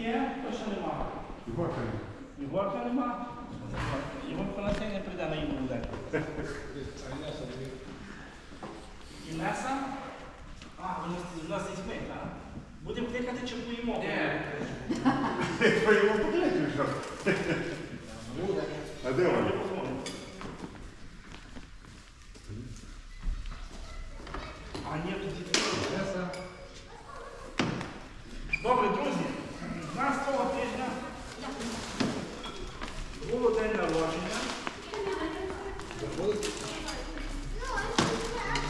є, то ще нема. Ігорка, Ігорка нема. Ігорка на цей не прийде на їм буде. Інеса? А, у нас, у нас дітьми, так? Будемо кликати чи поїмо? твоєму погляді що? А де Я вони? позвоню. А, ні, тут дітей. Добре, друзі, У нас того тижня було день народження.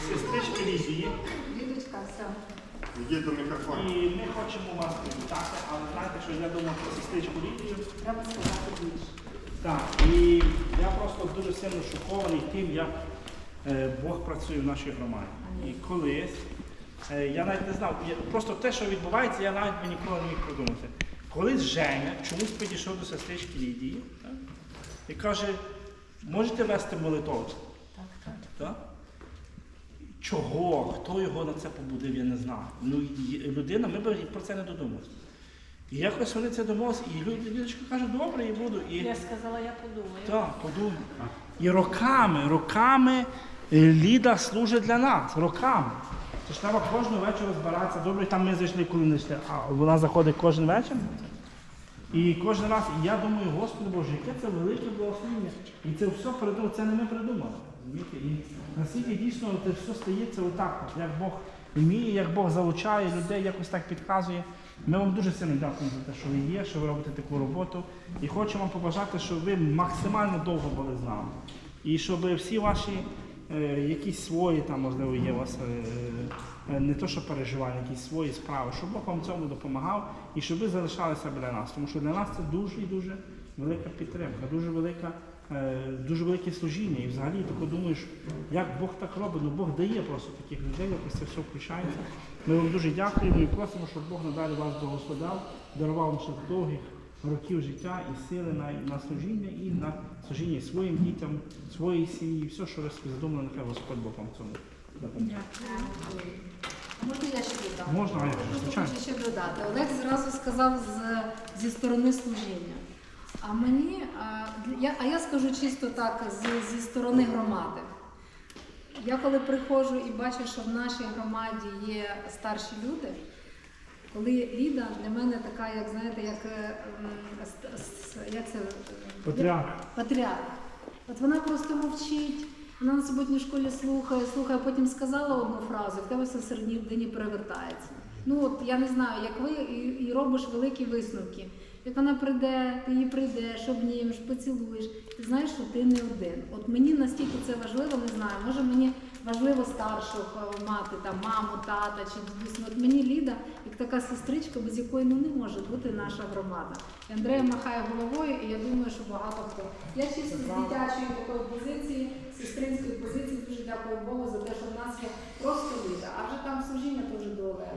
Сестрички Лізії. Йдіть до мікрофону. І ми хочемо вас привітати, але знаєте, що я думав про сестричку Лідію. Треба сказати більше. Так, і я просто дуже сильно шокований тим, як е, Бог працює в нашій громаді. І колись, е, я навіть не знав, я- просто те, що відбувається, я навіть би ніколи не міг продумати. Колись Женя чомусь підійшов до сестрички Лідії так, і каже, можете вести молитву? Так, так. Так? Чого? Хто його на це побудив, я не знаю. Ну, людина, ми б про це не додумалися. І якось вони це домовилися, і люд- Людочка каже, добре, і буду. І... Я сказала, я подумаю. Так, подумай. І роками, роками е, Ліда служить для нас. Роками. Це ж треба кожного вечора збиратися. Добре, там ми зайшли, коли не йшли, а вона заходить кожен вечір. І кожен раз, і я думаю, Господи Боже, яке це велике благословення. І це все придумали, це не ми придумали. І наскільки дійсно це все стається отак, як Бог вміє, як Бог залучає людей, якось так підказує. Ми вам дуже сильно дякуємо за те, що ви є, що ви робите таку роботу. І хочу вам побажати, щоб ви максимально довго були з нами. І щоб всі ваші якісь свої, там, можливо, є у вас е, е, не то, що переживання, якісь свої справи, щоб Бог вам в цьому допомагав і щоб ви залишалися біля нас. Тому що для нас це дуже і дуже велика підтримка, дуже велика. е, Дуже велике служіння, і взагалі тако думаєш, як Бог так робить, ну Бог дає просто таких людей, якось це все включається. Ми вам дуже дякуємо і просимо, щоб Бог надалі вас благословляв, дарував вам ще довгих років життя і сили на, на служіння і на служіння своїм дітям, своїй сім'ї, все, що ви задумали, нехай Господь Бог вам цьому. А можна я ще додам? Можна, звичайно. хочу ще додати. Олег зразу сказав з, зі сторони служіння. А мені, а, я, а я скажу чисто так, з, зі сторони громади. Я коли приходжу і бачу, що в нашій громаді є старші люди, коли Ліда для мене така, як знаєте, як, е, як це? Патріарх. Патріарх. От вона просто мовчить, вона на суботній школі слухає, слухає, потім сказала одну фразу, і в тебе все середині перевертається. Ну от я не знаю, як ви і, і робиш великі висновки. Як вона прийде, ти її прийдеш, обнімеш, поцілуєш, ти знаєш, що ти не один. От мені настільки це важливо, не знаю. Може мені важливо старших е, мати, там маму, тата чи дідусь. От мені Ліда, як така сестричка, без якої ну не може бути наша громада. І Андрея махає головою, і я думаю, що багато хто. Я чисто з дитячої такої позиції, сестринської позиції, дуже дякую Богу за те, що в нас є просто Ліда, а вже там служіння то вже до Олега.